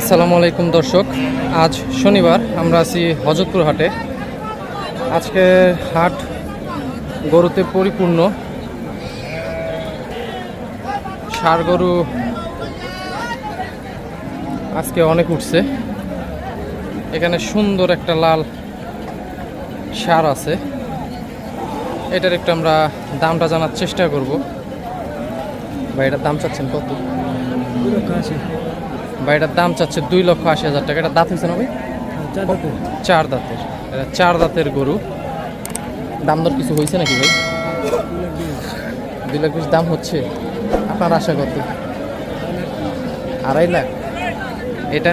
আসসালামু আলাইকুম দর্শক। আজ শনিবার, আমরা আছি হজরতপুর হাটে। আজকে হাট গরুতে পরিপূর্ণ। ষাড় গরু আজকে অনেক উঠছে। এখানে সুন্দর একটা লাল সার আছে। এটার একটু আমরা দামটা জানার চেষ্টা করব। বা এটার দাম চাচ্ছেন কত? বা এটার দাম চাচ্ছে দুই লক্ষ আশি হাজার টাকা। এটা দাঁত হয়েছে না ভাই চার দাঁতের। এটা চার দাঁতের গরু। দাম দর কিছু হয়েছে নাকি ভাই? দুই লাখ বিশ। দাম হচ্ছে। আপনার আশা কত? আড়াই লাখ। এটা?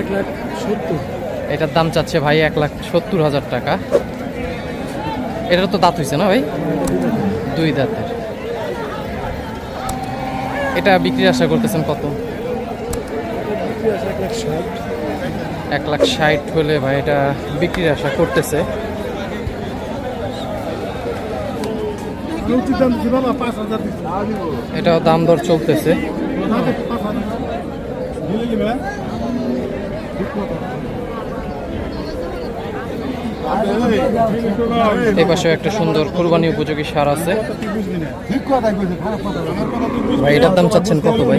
এক লাখ সত্তর। এটার দাম চাচ্ছে ভাই এক লাখ সত্তর হাজার টাকা। এটার তো দাঁত হয়েছে না ভাই? দুই দাঁতের। এটা বিক্রির আশা করতেছেন কত? এক লাখ ষাট হলে ভাই এটা বিক্রির আশা করতেছে। এটাও দাম দর চলতেছে পাঁচ হাজার দিলে নিবে এই পাশে একটা সুন্দর কুরবানি উপযোগী সার আছে। ভাই এটার দাম চাচ্ছেন কত ভাই?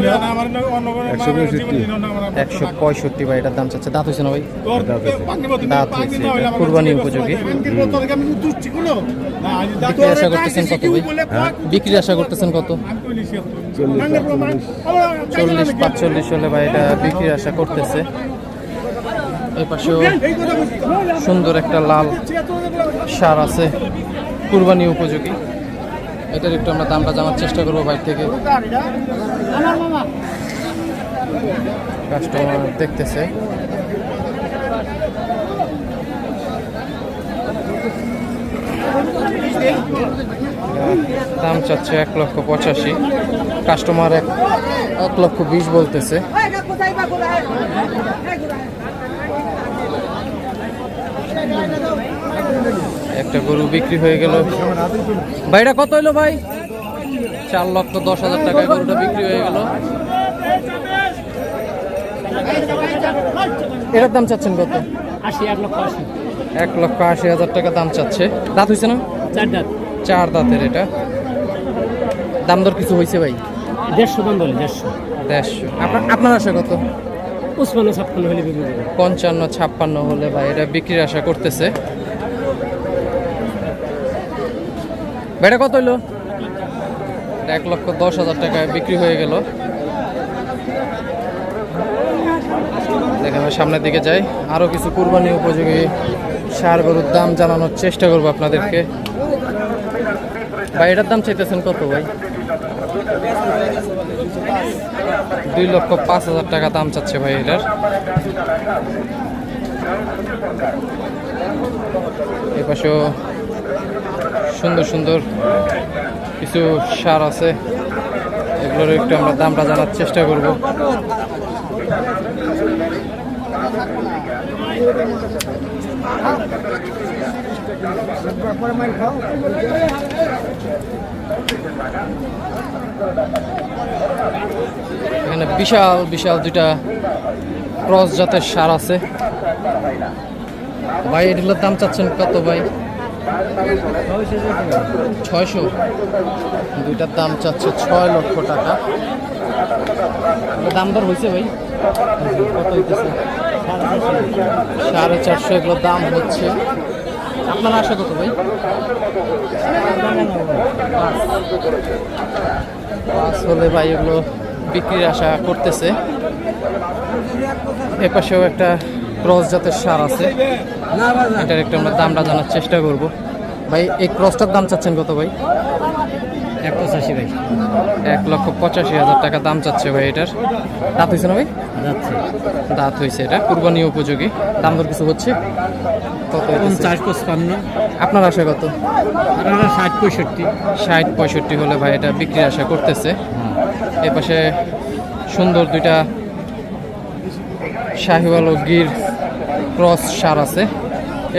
একশো পঁয়ষট্টি। ভাই এটার দাম চাচ্ছে। দাঁত হয়েছে না ভাই? দাঁত হয়েছে, কুরবানি উপযোগী। বিক্রি আশা করতেছেন কত ভাই? বিক্রি আশা করতেছেন কত? চল্লিশ পাঁচচল্লিশ হলে ভাই এটা বিক্রির আশা করতেছে। এই পাশেও সুন্দর একটা লাল সার আছে, কুরবানি উপযোগী। এটার একটু আমরা দামটা জানার চেষ্টা করব বাইর থেকে। কাস্টমার দেখতেছে। দাম চাচ্ছে এক লক্ষ পঁচাশি। কাস্টমার এক এক লক্ষ বিশ বলতেছে। একটা গরু বিক্রি হয়ে গেল। ভাইটা কত হইল ভাই? চার লক্ষ দশ হাজার টাকায় গরুটা বিক্রি হয়ে গেল। এটার দাম চাচ্ছেন কত? আশি এক লক্ষ আশি। এক লক্ষ আশি হাজার টাকা দাম চাচ্ছে। দাঁত হয়েছে না? চার দাঁত। চার দাঁতের এটা। দাম দর কিছু হয়েছে ভাই? দেড়শো দাম বলে দেড়শো। দেড়শো। আপনার আপনার আশা কত? পঁচপান্ন ছাপ্পান্ন হলে বিক্রি পঞ্চান্ন ছাপ্পান্ন হলে ভাই এটা বিক্রির আশা করতেছে। বেটা কত হইল? এক লক্ষ দশ হাজার টাকায় বিক্রি হয়ে গেল। দেখেন সামনের দিকে যাই। আরও কিছু কুরবানি উপযোগী সার গরুর দাম জানানোর চেষ্টা করব আপনাদেরকে। ভাই, এটার দাম চাইতেছেন কত ভাই? দুই লক্ষ পাঁচ হাজার টাকা দাম চাচ্ছে ভাই এটার। এই পাশেও সুন্দর সুন্দর কিছু সার আছে। এগুলোর একটু আমরা দামটা জানার চেষ্টা করব। এখানে বিশাল বিশাল দুইটা ক্রস জাতের সার আছে। ভাই, এগুলোর দাম চাচ্ছেন কত ভাই? ছয়শো। দুইটার দাম চাচ্ছে ছয় লক্ষ টাকা। দাম দর হয়েছে ভাই? কত হইতেছে? সাড়ে চারশো এগুলোর দাম হচ্ছে। আপনার আশা কত ভাই। পাঁচ হলে ভাই এগুলো বিক্রির আশা করতেছে। এপাশেও একটা ক্রস জাতের সার আছে। এটার একটু আমরা দামটা জানার চেষ্টা করব। ভাই এই ক্রসটার দাম চাচ্ছেন কত ভাই? এক পঁচাশি ভাই। এক লক্ষ পঁচাশি হাজার টাকা দাম চাচ্ছে ভাই এটার। দাঁত হয়েছে না ভাই? দাঁত হয়েছে। এটা কুরবানি উপযোগী। দাম দর কিছু হচ্ছে? কত? পঞ্চাশ পঁচপান্ন। আপনার আশা কত? আপনারা ষাট পঁয়ষট্টি। ষাট পঁয়ষট্টি হলে ভাই এটা বিক্রির আশা করতেছে। এ পাশে সুন্দর দুইটা শাহিওয়াল ও গির ক্রস সার আছে।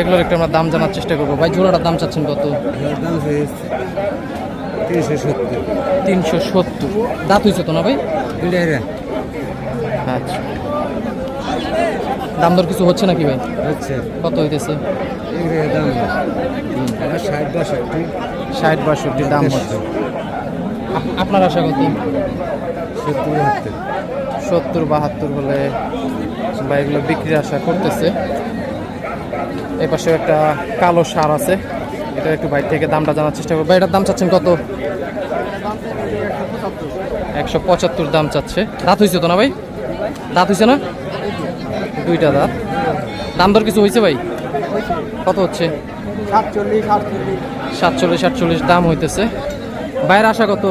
এগুলোর একটু আমরা দাম জানার চেষ্টা করব। ভাই জোড়াটার দাম চাচ্ছেন কত? তিনশো সত্তর। দাঁত হয়েছে তো না ভাই? আচ্ছা। দাম দর কিছু হচ্ছে নাকি ভাই? হচ্ছে। কত হইতেছে? ষাট বাষট্টি। ষাট বাষট্টি দাম হচ্ছে। আপনার আশা কত? সত্তর বাহাত্তর হলে বা এগুলো বিক্রির আশা করতেছে। এই পাশে একটা কালো সার আছে। এটা একটু বাইর থেকে দামটা জানার চেষ্টা করব। এটার দাম চাচ্ছেন কত? একশো পঁচাত্তর দাম চাচ্ছে। দাঁত হয়েছে তো না ভাই? দাঁত হয়েছে না? দুইটা দাঁত। দাম দর কিছু হয়েছে ভাই? কত হচ্ছে? সাতচল্লিশ, আটচল্লিশ। দাম হইতেছে। বাইরের আশা কত?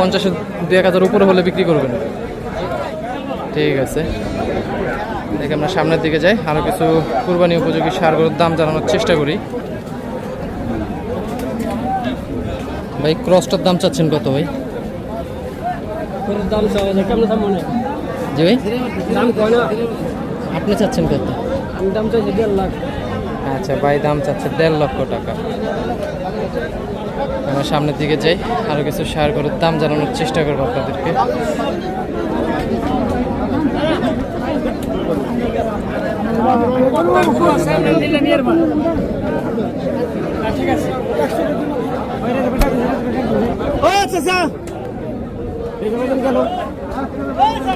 পঞ্চাশের দু এক হাজার উপরে হলে বিক্রি করবেন। ঠিক আছে। দেখে আমরা সামনের দিকে যাই। আরও কিছু কুরবানি উপযোগী সারগুলোর দাম জানানোর চেষ্টা করি। ভাই ক্রসটার দাম চাচ্ছেন কত ভাই? জি আপনি চাচ্ছেন কত? দাম চাইছি দেড় লাখ। আচ্ছা ভাই দাম চাচ্ছে দেড় লক্ষ টাকা। আমরা সামনের দিকে যাই আরও কিছু শেয়ার করার দাম জানানোর চেষ্টা করব আপনাদেরকে।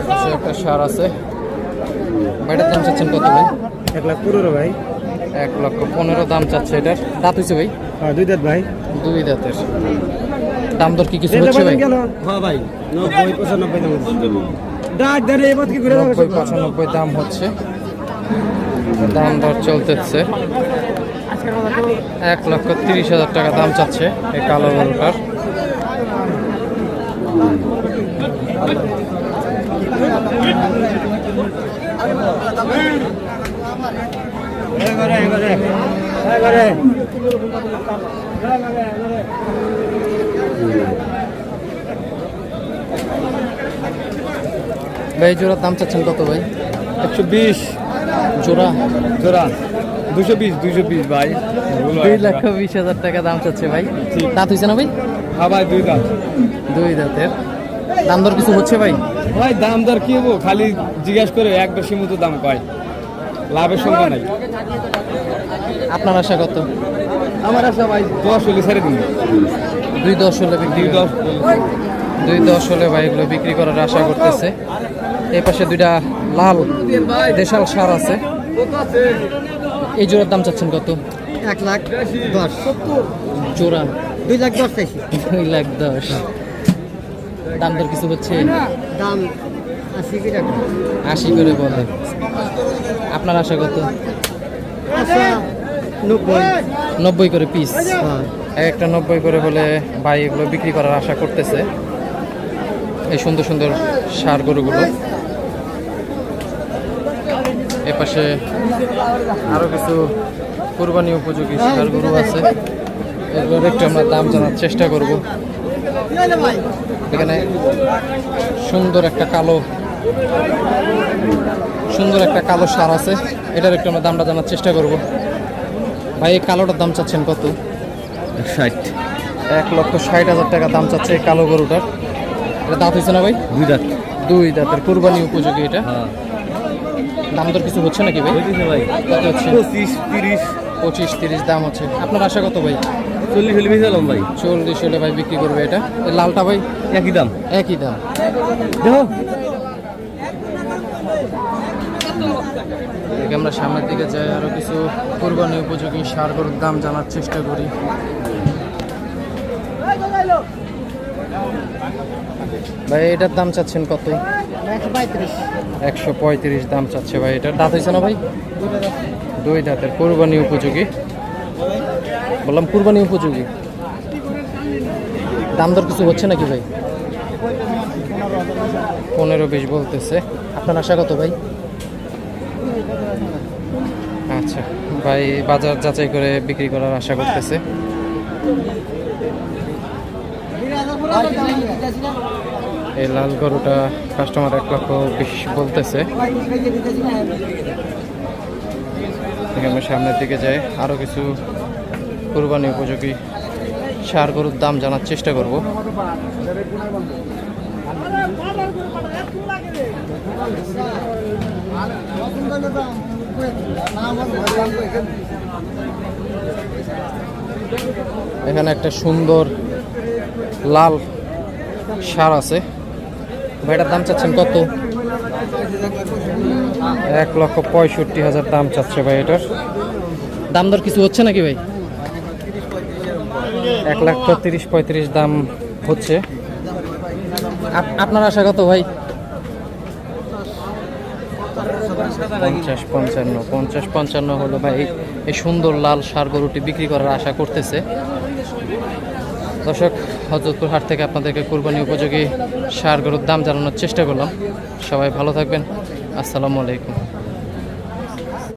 পাশে একটা সার আছে। ভাইটার দাম চাচ্ছেন কত ভাই? এক লাখ পনেরো ভাই। এক লক্ষ পনেরো দাম চাচ্ছে এটার। দাঁত হয়েছে ভাই? দুই দাঁত ভাই? দুই দাঁতের। দাম দর কি কিছু হচ্ছে ভাই? হ্যাঁ ভাই নব্বই পঁচানব্বই দাম ডাক দাঁড়িয়ে এবার কি নব্বই পঁচানব্বই দাম হচ্ছে। দাম দর চলতেছে। এক লক্ষ তিরিশ হাজার টাকা দাম চাচ্ছে এই কালো গরুটার। ভাই জোড়ার দাম চাচ্ছেন কত ভাই? একশো বিশ। জোড়া? জোড়া। দুশো বিশ দুশো বিশ ভাই। দুই লক্ষ বিশ হাজার টাকা দাম চাচ্ছে ভাই। দাঁত হয়েছে না ভাই? হ্যাঁ ভাই দুই দাঁত। দুই দাঁতের। দাম দর কিছু হচ্ছে ভাই? ভাই দাম দর কি হব? খালি জিজ্ঞাসা করে এক বেশি মতো দাম কয়। লাভের সঙ্গে নাই। আপনার আশা কত? আমার আশা ভাই দশ হলে ছেড়ে দিন। দুই দশ হলে বিক্রি দুই দশ দুই দশ হলে ভাই এগুলো বিক্রি করার আশা করতেছে। এই পাশে দুইটা লাল দেশাল সার আছে। এই জোড়ার দাম চাচ্ছেন কত? এক লাখ দশ। জোড়া। দুই লাখ দশ চাইছি। দুই লাখ দশ। দাম দর কিছু হচ্ছে? দাম আশি করে বলে। আপনার আশা কত? নব্বই। করে পিস এক একটা নব্বই করে হলে ভাই এগুলো বিক্রি করার আশা করতেছে। এই সুন্দর সুন্দর সার গরুগুলো। এ পাশে আরও কিছু কোরবানি উপযোগী সার গরু আছে। এগুলোর একটু আমরা দাম জানার চেষ্টা করব। এখানে সুন্দর একটা কালো সুন্দর একটা কালো সার আছে। এটার একটু আমরা দামটা জানার চেষ্টা করব। ভাই এই কালোটার দাম চাচ্ছেন কত? ষাট। এক লক্ষ ষাট হাজার টাকা দাম চাচ্ছে এই কালো গরুটার। এটা দাঁত হয়েছে না ভাই? দুই দাঁত। দুই দাঁতের কুরবানি উপযোগী এটা। হ্যাঁ। দাম দর কিছু হচ্ছে নাকি ভাই? ভাই। কত হচ্ছে? পঁচিশ তিরিশ। পঁচিশ তিরিশ দাম হচ্ছে। আপনার আশা কত ভাই? চল্লিশ হলে বেশি ভাই। চল্লিশ হলে ভাই বিক্রি করবে এটা। লালটা ভাই? একই দাম। একই দাম। দেখো। এদিকে আমরা সামনের দিকে যাই আরও কিছু কোরবানি উপযোগী গরুর দাম জানার চেষ্টা করি। ভাই, এটার দাম চাচ্ছেন কত? একশো পঁয়ত্রিশ দাম চাচ্ছে ভাই, এটার দাঁত হয়েছে না ভাই? দুই দাঁতের কোরবানি উপযোগী। বললাম কোরবানি উপযোগী। দাম দর কিছু হচ্ছে নাকি ভাই? পনেরো বিশ বলতেছে। আপনার আশা কত ভাই? আচ্ছা ভাই বাজার যাচাই করে বিক্রি করার আশা করতেছে। এই লাল গরুটা কাস্টমার এক লক্ষ বিশ বলতেছে। আমরা সামনের দিকে যাই আরও কিছু কুরবানি উপযোগী সার গরুর দাম জানার চেষ্টা করব। এখানে একটা সুন্দর লাল সার আছে। ভাইটার দাম চাচ্ছেন কত? এক লক্ষ পঁয়ষট্টি হাজার দাম চাচ্ছে ভাই এটার। দাম দর কিছু হচ্ছে নাকি ভাই? এক লক্ষ তিরিশ পঁয়ত্রিশ দাম হচ্ছে। আপনার আশা কত ভাই? পঞ্চাশ পঞ্চান্ন পঞ্চাশ পঞ্চান্ন হলো ভাই এই- সুন্দর লাল সার গরুটি বিক্রি করার আশা করতেছে। দর্শক, হজরতপুর হাট থেকে আপনাদেরকে কুরবানি উপযোগী সার গরুর দাম জানানোর চেষ্টা করলাম। সবাই ভালো থাকবেন। আসসালামু আলাইকুম।